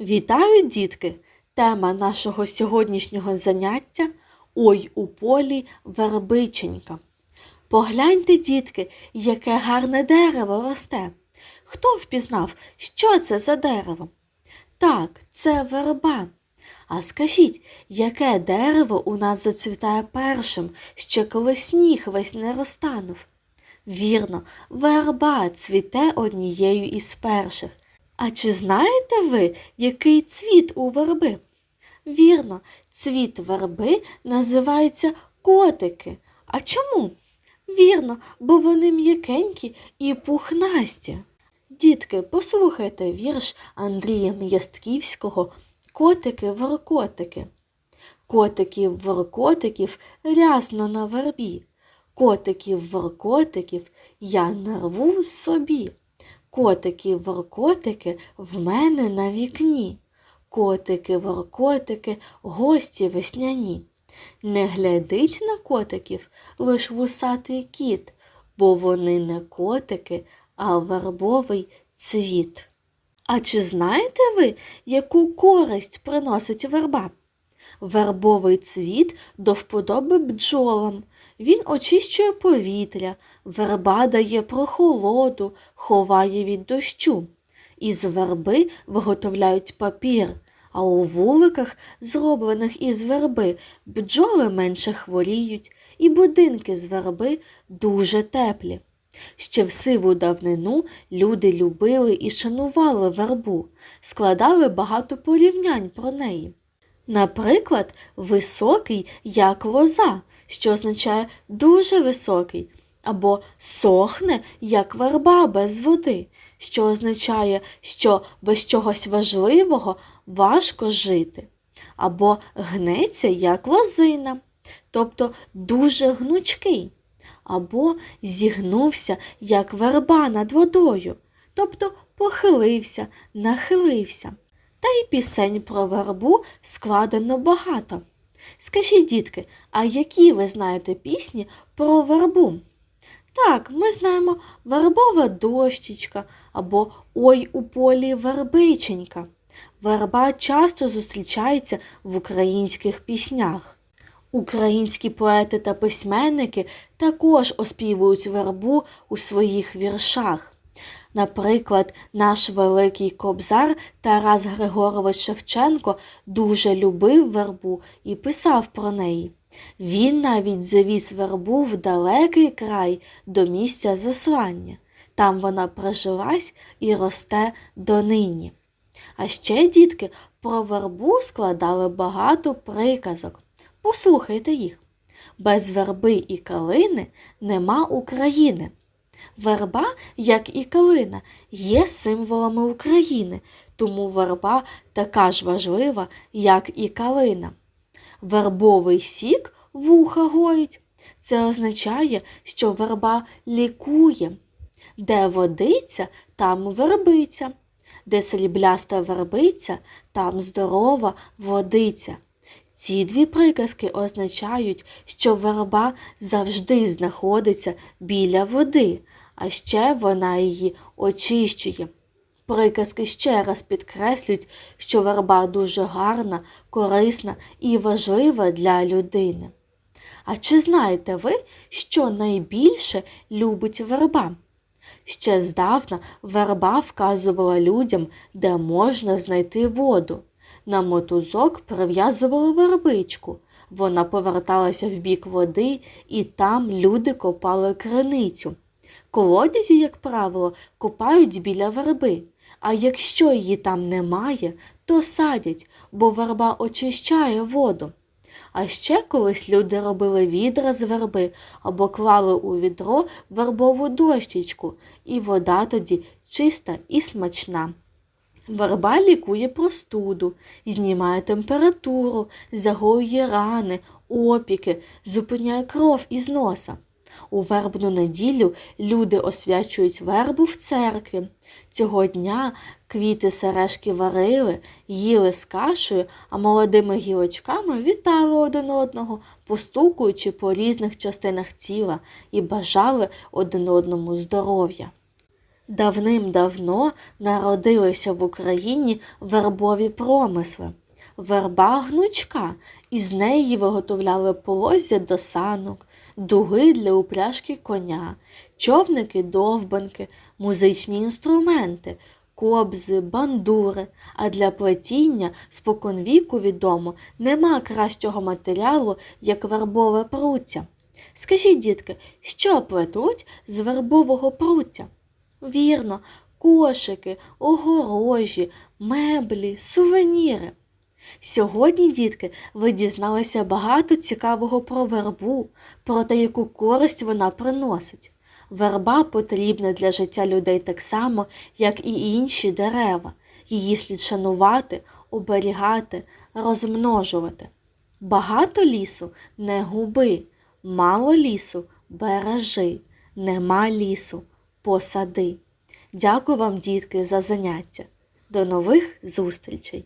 Вітаю, дітки! Тема нашого сьогоднішнього заняття Ой у полі вербиченька. Погляньте, дітки, яке гарне дерево росте. Хто впізнав, що це за дерево? Так, це верба. А скажіть, яке дерево у нас зацвітає першим, ще коли сніг весь не розтанув? Вірно, верба цвіте однією із перших. А чи знаєте ви, який цвіт у верби? Вірно, цвіт верби називається котики. А чому? Вірно, бо вони м'якенькі і пухнасті. Дітки, послухайте вірш Андрія М'ястківського Котики-воркотики. Котиків-воркотиків рясно на вербі. Котиків-воркотиків я нарву собі. Котики-воркотики в мене на вікні. Котики-воркотики, гості весняні. Не глядить на котиків лиш вусатий кіт, бо вони не котики, а вербовий цвіт. А чи знаєте ви, яку користь приносить верба? Вербовий цвіт до вподоби бджолам. Він очищує повітря, верба дає прохолоду, ховає від дощу. Із верби виготовляють папір, а у вуликах, зроблених із верби, бджоли менше хворіють, і будинки з верби дуже теплі. Ще в сиву давнину люди любили і шанували вербу, складали багато порівнянь про неї. Наприклад, високий як лоза, що означає дуже високий, або сохне як верба без води, що означає, що без чогось важливого важко жити, або гнеться як лозина, тобто дуже гнучкий, або зігнувся як верба над водою, тобто похилився, нахилився. Та й пісень про вербу складено багато. Скажіть, дітки, а які ви знаєте пісні про вербу? Так, ми знаємо вербова дощечка або Ой у полі вербиченька. Верба часто зустрічається в українських піснях. Українські поети та письменники також оспівують вербу у своїх віршах. Наприклад, наш великий кобзар Тарас Григорович Шевченко дуже любив вербу і писав про неї. Він навіть завіз вербу в далекий край до місця заслання. Там вона прижилась і росте донині. А ще, дітки, про вербу складали багато приказок. Послухайте їх. Без верби і калини нема України. Верба, як і калина, є символами України, тому верба така ж важлива, як і калина. Вербовий сік вуха гоїть. Це означає, що верба лікує. Де водиця, там вербиця, де срібляста вербиця, там здорова водиця. Ці дві приказки означають, що верба завжди знаходиться біля води, а ще вона її очищує. Приказки ще раз підкреслюють, що верба дуже гарна, корисна і важлива для людини. А чи знаєте ви, що найбільше любить верба? Ще здавна верба вказувала людям, де можна знайти воду. На мотузок прив'язували вербичку. Вона поверталася в бік води, і там люди копали криницю. Колодязі, як правило, копають біля верби, а якщо її там немає, то садять, бо верба очищає воду. А ще колись люди робили відра з верби або клали у відро вербову дощечку, і вода тоді чиста і смачна. Верба лікує простуду, знімає температуру, загоює рани, опіки, зупиняє кров із носа. У вербну неділю люди освячують вербу в церкві. Цього дня квіти сережки варили, їли з кашею, а молодими гілочками вітали один одного, постукуючи по різних частинах тіла і бажали один одному здоров'я. Давним-давно народилися в Україні вербові промисли. Верба гнучка, і з неї виготовляли полоззя до санок, дуги для упряжки коня, човники, довбанки, музичні інструменти, кобзи, бандури. А для плетіння споконвіку відомо нема кращого матеріалу, як вербове пруття. Скажіть, дітки, що плетуть з вербового пруття? Вірно, кошики, огорожі, меблі, сувеніри. Сьогодні, дітки, ви дізналися багато цікавого про вербу, про те, яку користь вона приносить. Верба потрібна для життя людей так само, як і інші дерева. Її слід шанувати, оберігати, розмножувати. Багато лісу не губи, мало лісу бережи, нема лісу посади. Дякую вам, дітки, за заняття. До нових зустрічей!